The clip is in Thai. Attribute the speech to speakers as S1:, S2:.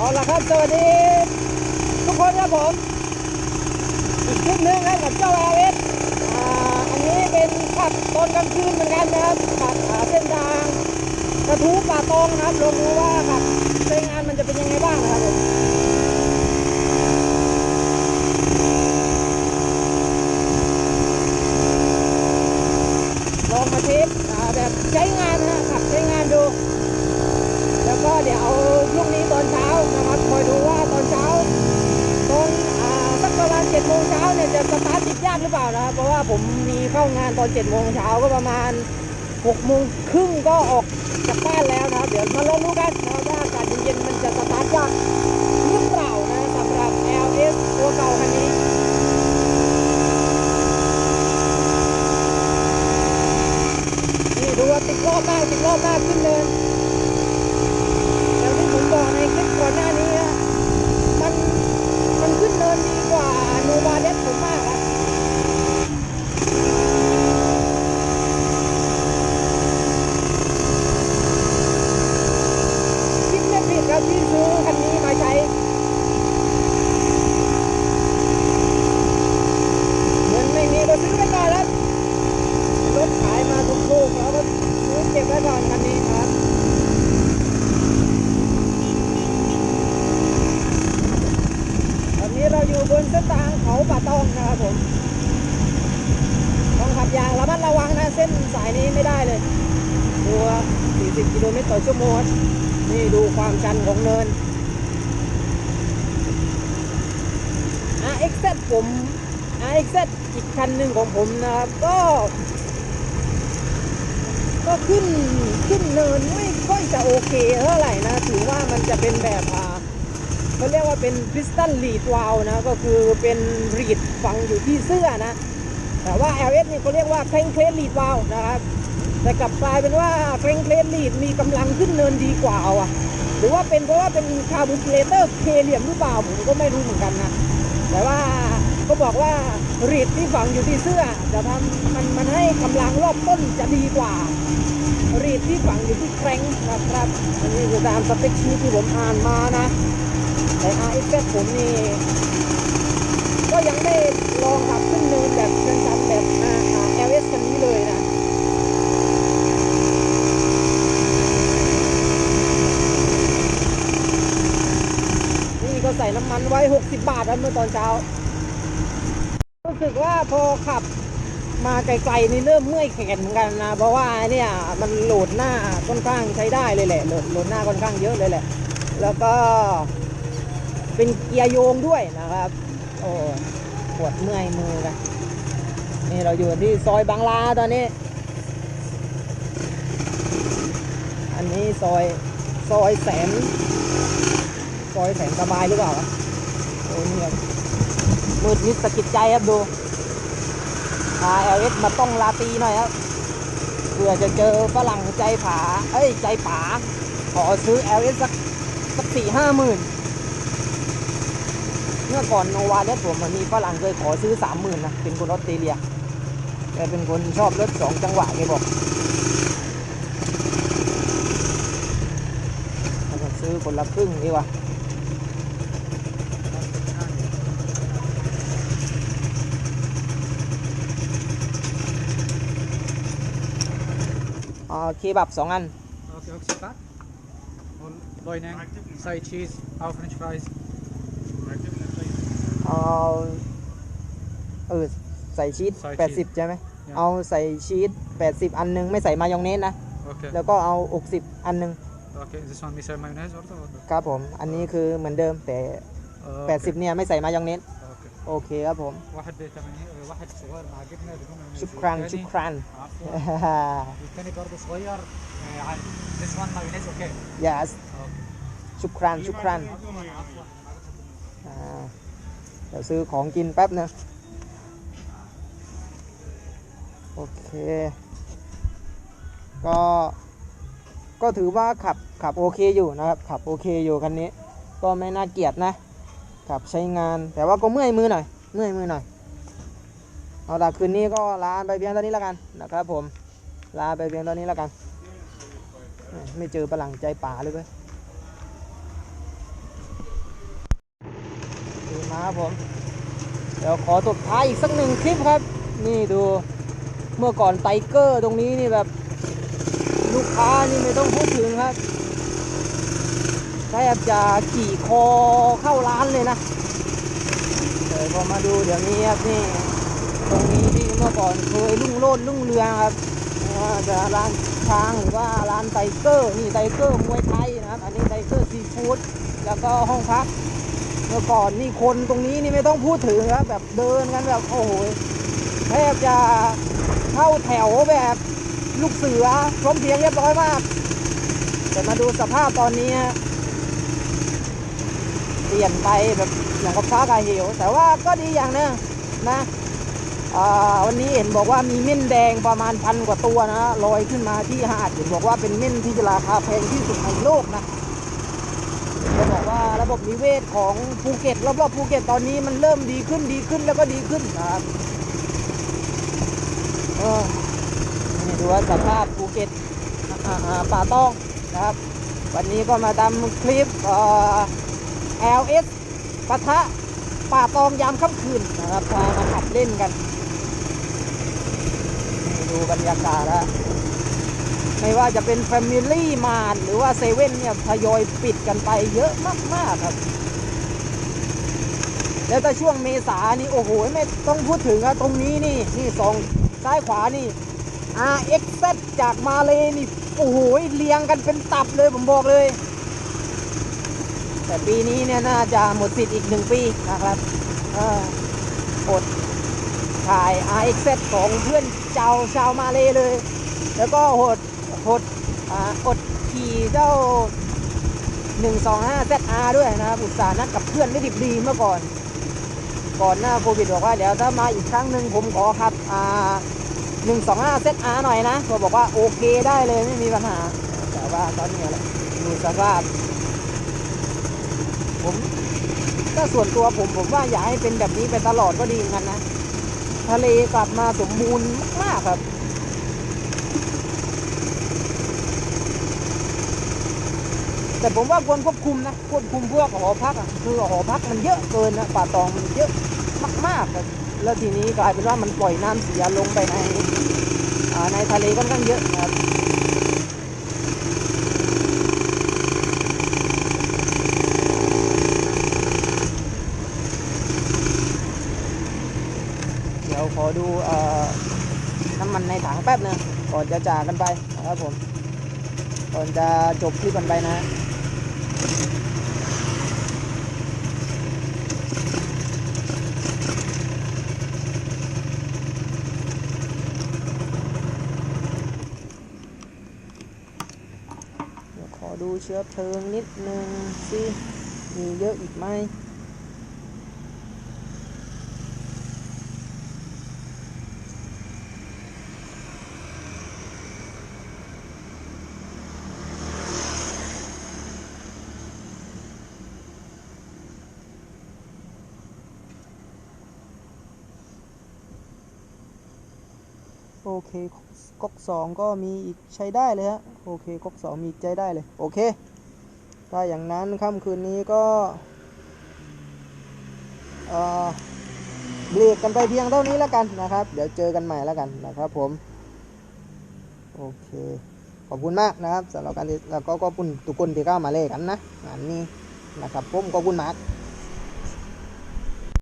S1: เอาละครับสวัสดี ทุกคนครับผม อีกคลิปหนึงครับกับเจ้าอาเวสอ่าอันนี้เป็นขับตอนกลางคืนเหมือนกันนะครับขับเส้นทางกระทู้ป่าตองนะครับลองดูว่าขับใช้งานมันจะเป็นยังไงบ้างนะครับผมลองมาเทสอ่าแบบใช้งานนะขับใช้งานดู แล้วก็เดี๋ยวเอาพรุ่งนี้ตอนเช้านะครับคอยดูว่าตอนเช้าตอนอ่าสักประมาณเจ็ดโมง เช้าเนี่ยจะสตาร์ทติดยากหรือเปล่านะเพราะว่าผมมีเข้างานตอนเจ็ดโมงเช้าก็ประมาณหกโมงครึ่งก็ออกจากบ้านแล้วนะเดี๋ยวมาลองดูกันนะว่าอากาศเย็นๆมันจะสตาร์ทยากหรือเปล่านะสำหรับ LS ตัวเก่าคันนี้นี่ดูว่าติดรอบหน้าติดรอบหน้าขึ้นเนินอย่างที่ผมบอกในคลิปก่อนหน้านี้อะมันมันขึ้นเนินดีกว่าโนวาเดสผมมากครับคิดไม่ผิดครับที่ซื้อคันนี้มาใช้ เงินไม่มีก็ซื้อไว้ก่อนแล้วรถขายมาถูกๆแล้วก็ซื้อเก็บไว้ก่อนคันนี้ครับ ตอนนี้เราอยู่บนเส้นทางเขาป่าตองนะครับผมต้องขับอย่างระมัดระวังนะเส้นสายนี้ไม่ได้เลยดูว่า 40กิโลเมตรต่อชั่วโมงนี่ดูความชันของเนิน RXZ ผม RXZ อีกคันหนึ่งของผมนะครับ ก็ ก็ขึ้นขึ้นเนินไม่ค่อยจะโอเคเท่าไหร่นะ ถือว่ามันจะเป็นแบบอ่าเขาเรียกว่าเป็นคริสตัลลีดวาลนะ ก็คือเป็นรีดฝังอยู่ที่เสื้อนะ แต่ว่า LS เนี่ยเขาเรียกว่าเคร่งเคลดลีดวาลนะครับ แต่กลับกลายเป็นว่าเคร่งเคลดลีดมีกำลังขึ้นเนินดีกว่าอะ หรือว่าเป็นเพราะว่าเป็นคาร์บูเรเตอร์เคเหลี่ยมหรือเปล่าผมก็ไม่รู้เหมือนกันนะแต่ว่าเขาบอกว่ารีดที่ฝังอยู่ที่เสื้อจะทำมันมันให้กำลังรอบต้นจะดีกว่า รีดที่ฝังอยู่ที่แครงนะครับ อันนี้คือตามสเปคชีทที่ผมอ่านมานะ แต่ RX ผมนี่ก็ยังไม่ลองขับขึ้นเนินแบบเชิงชันแบบ LS คันนี้เลยนะ นี่ก็ใส่ น้ำมันไว้ 60 บาทนะเมื่อตอนเช้า รู้สึกว่าพอขับมาไกลๆนี่เริ่มเมื่อยแขนเหมือนกันนะ เพราะว่าเนี่ยมันโหลดหน้าค่อนข้างใช้ได้เลยแหละโหลดโหลดหน้าค่อนข้างเยอะเลยแหละ แล้วก็เป็นเกียร์โยงด้วยนะครับ โอ้ปวดเมื่อยมือกันนี่เราอยู่ที่ซอยบางลาตอนนี้ อันนี้ซอยซอยแสนซอยแสนสบายหรือเปล่า โอ้นี่ครับมืดนิดสะกิดใจครับดู RLS มาต้องลาตีหน่อยครับเพื่อจะเจอฝรั่งใจผาเอ้ยใจป๋าขอซื้อ LS สักสักสี่ห้าหมื่นเมื่อก่อนโนวาเลสผมมันมีฝรั่งเคยขอซื้อสามหมื่นนะเป็นคนออสเตรเลียแกเป็นคนชอบรถสองจังหวะแกบอกซื้อคนละครึ่งดีกว่า เคบับสองอัน
S2: Oké, ook zit Loining, side cheese, our french fries.
S1: เอาเออใส่ชีส
S2: ใส่ชีส
S1: แปดสิบใช่ไหม
S2: Yeah.
S1: เอาใส่ชีสแปดสิบอันหนึง ไม่ใส่มายองเนสนะ
S2: Okay.
S1: แล้วก็เอาอกสิบอันหนึง
S2: Okay, this one misal mayonnaise or what?
S1: ครับผม อันนี้คือเหมือนเดิมแต่
S2: Uh,
S1: 80 เนี่ยไม่ใส่มายองเนส
S2: Okay.
S1: โอเคครับผม
S2: واحد ب 80 واحد صغير مع جبنه بدون مايونيز
S1: ชุกครัน
S2: والتاني-
S1: ชุกครัน
S2: عفوا والتاني برضه صغير آه، عادي this one mayonnaise okay
S1: yes
S2: Okay.
S1: ชุกครันชุกครัน
S2: عفوا
S1: อ่าเดี๋ยวซื้อของกินแป๊บนึงโอเค ก็ ก็ถือว่าขับขับโอเคอยู่นะครับ ขับโอเคอยู่คันนี้ ก็ไม่น่าเกลียดนะ ขับใช้งานแต่ว่าก็เมื่อยมือหน่อยเมื่อยมือหน่อยเอาละคืนนี้ก็ลาไปเพียงเท่านี้แล้วกันนะครับ ผมลาไปเพียงเท่านี้แล้วกัน ไม่เจอปลังใจป่าเลยเว้ยนะครับผมเดี๋ยวขอตบท้ายอีกสักหนึ่งคลิปครับ นี่ดูเมื่อก่อนไทเกอร์ตรงนี้นี่แบบ ลูกค้านี่ไม่ต้องพูดถึงครับ แทบจะขี่คอเข้าร้านเลยนะเดี๋ยวพอมาดูเดี๋ยวนี้ครับนี่ตรงนี้ที่เมื่อก่อนเคยรุ่งโรจน์รุ่งเรืองครับว่าจะร้านช้างหรือว่าร้านไทเกอร์นี่ไทเกอร์มวยไทยนะครับ อันนี้ไทเกอร์ซีฟู้ดแล้วก็ห้องพักเมื่อก่อนนี่คนตรงนี้นี่ไม่ต้องพูดถึงครับแบบเดินกันแบบโอ้โหแทบจะเข้าแถวแบบลูกเสือพร้อมเพียงเรียบร้อยมากแต่มาดูสภาพตอนนี้ฮะ ลี่ยนไปแบบอย่างกับฟ้ากาเหว แต่ว่าก็ดีอย่างนึงนะวันนี้เห็นบอกว่ามีเม่นแดงประมาณพันกว่าตัวนะลอยขึ้นมาที่หาดเห็นบอกว่าเป็นเม่นที่ราคาแพงที่สุดในโลกนะจะบอกว่าระบบนิเวศของภูเก็ตรอบๆภูเก็ตตอนนี้มันเริ่มดีขึ้นดีขึ้นแล้วก็ดีขึ้นนะครับเออนี่ดูว่าสภาพภูเก็ตป่าต้องนะครับ วันนี้ก็มาทำคลิปเออ LS ปะทะป่าตองยามค่ำคืนนะครับพามาขับเล่นกันดูบรรยากาศแล้วไม่ว่าจะเป็น Family Mart หรือว่าเซเว่นเนี่ยทยอยปิดกันไปเยอะมาก ๆ ครับ แล้วถ้าช่วงเมษานี่โอ้โห ไม่ต้องพูดถึงอะตรงนี้นี่ นี่สองซ้ายขวานี่ RX จากมาเลยนี่ โอ้โห เรียงกันเป็นตับเลยผมบอกเลย แต่ปีนี้เนี่ยน่าจะหมดสิทธิ์อีกหนึ่งปีนะครับอดถ่าย RXZ ของเพื่อนเจ้าชาวมาเลยเลย แล้วก็หดหดอดขี่เจ้า 125 ZR ด้วยนะครับอุตส่าห์นัดกับเพื่อนได้ดิบดีเมื่อก่อน ก่อนหน้าโควิดบอกว่าเดี๋ยวถ้ามาอีกครั้งหนึ่งผมขอขับอ่า125 ZR หน่อยนะก็บอกว่าโอเคได้เลยไม่มีปัญหา แต่ว่าตอนนี้ดูสภาพ ผมถ้าส่วนตัวผมผมว่าอยากให้เป็นแบบนี้ไปตลอดก็ดีเหมือนกันนะทะเลกลับมาสมบูรณ์มากๆครับแต่ผมว่าควรควบคุมนะควบคุมพวกหอพักอะคือหอพักมันเยอะเกินนะป่าตองมันเยอะมากๆแล้วทีนี้กลายเป็นว่ามันปล่อยน้ำเสียลงไปในในทะเลค่อนข้างเยอะนะครับเดี๋ยวขอดูเอ่อน้ำมันในถังแป๊บนึงก่อนจะจากกันไปนะครับผม ก่อนจะจบคลิปกันไปนะขอดูเชื้อเพลิงนิดนึงสิมีเยอะอีกไหม โอเคก๊อกสองก็มีอีกใช้ได้เลยฮะโอเคก๊อกสองมีใช้ได้เลย โอเคถ้าอย่างนั้นค่ำคืนนี้ก็เออเบรกกันไปเพียงเท่านี้แล้วกันนะครับ เดี๋ยวเจอกันใหม่แล้วกันนะครับผม โอเค ขอบคุณมากนะครับสำหรับการแล้วก็ขอบคุณทุกคนที่เข้ามาเล่นกันนะงานนี้นะครับผมขอบคุณมาก